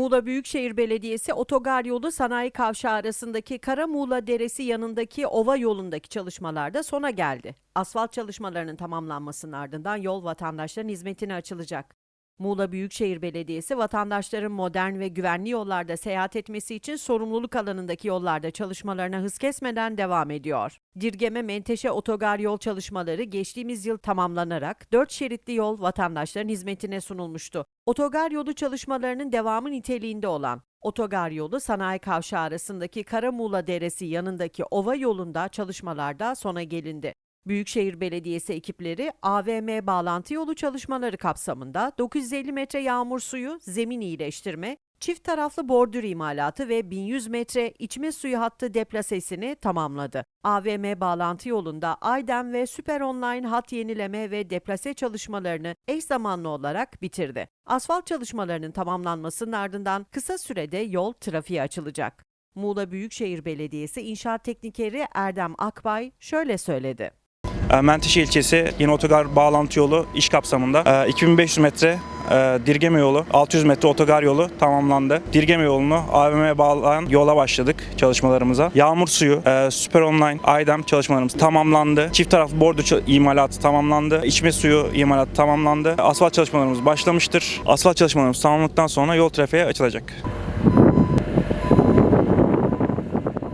Muğla Büyükşehir Belediyesi otogar yolu sanayi kavşağı arasındaki Kara Muğla Deresi yanındaki ova yolundaki çalışmalarda sona geldi. Asfalt çalışmalarının tamamlanmasının ardından yol vatandaşların hizmetine açılacak. Muğla Büyükşehir Belediyesi vatandaşların modern ve güvenli yollarda seyahat etmesi için sorumluluk alanındaki yollarda çalışmalarına hız kesmeden devam ediyor. Dirgeme Menteşe otogar yol çalışmaları geçtiğimiz yıl tamamlanarak 4 şeritli yol vatandaşların hizmetine sunulmuştu. Otogar yolu çalışmalarının devamı niteliğinde olan Otogar yolu sanayi kavşağı arasındaki Karamuğla Deresi yanındaki ova yolunda çalışmalarda sona gelindi. Büyükşehir Belediyesi ekipleri AVM bağlantı yolu çalışmaları kapsamında 950 metre yağmur suyu, zemin iyileştirme, çift taraflı bordür imalatı ve 1100 metre içme suyu hattı deplasesini tamamladı. AVM bağlantı yolunda Aydem ve Süper Online hat yenileme ve deplase çalışmalarını eş zamanlı olarak bitirdi. Asfalt çalışmalarının tamamlanmasının ardından kısa sürede yol trafiğe açılacak. Muğla Büyükşehir Belediyesi İnşaat Teknikeri Erdem Akbay şöyle söyledi. E, Menteşe ilçesi yeni otogar bağlantı yolu iş kapsamında e, 2500 metre e, Dirgeme yolu, 600 metre otogar yolu tamamlandı. Dirgeme yolunu AVM'ye bağlayan yola başladık çalışmalarımıza. Yağmur suyu, e, Süper Online, Aydem çalışmalarımız tamamlandı. Çift taraflı bordo imalatı tamamlandı. İçme suyu imalatı tamamlandı. Asfalt çalışmalarımız başlamıştır. Asfalt çalışmalarımız tamamlandıktan sonra yol trafiğe açılacak.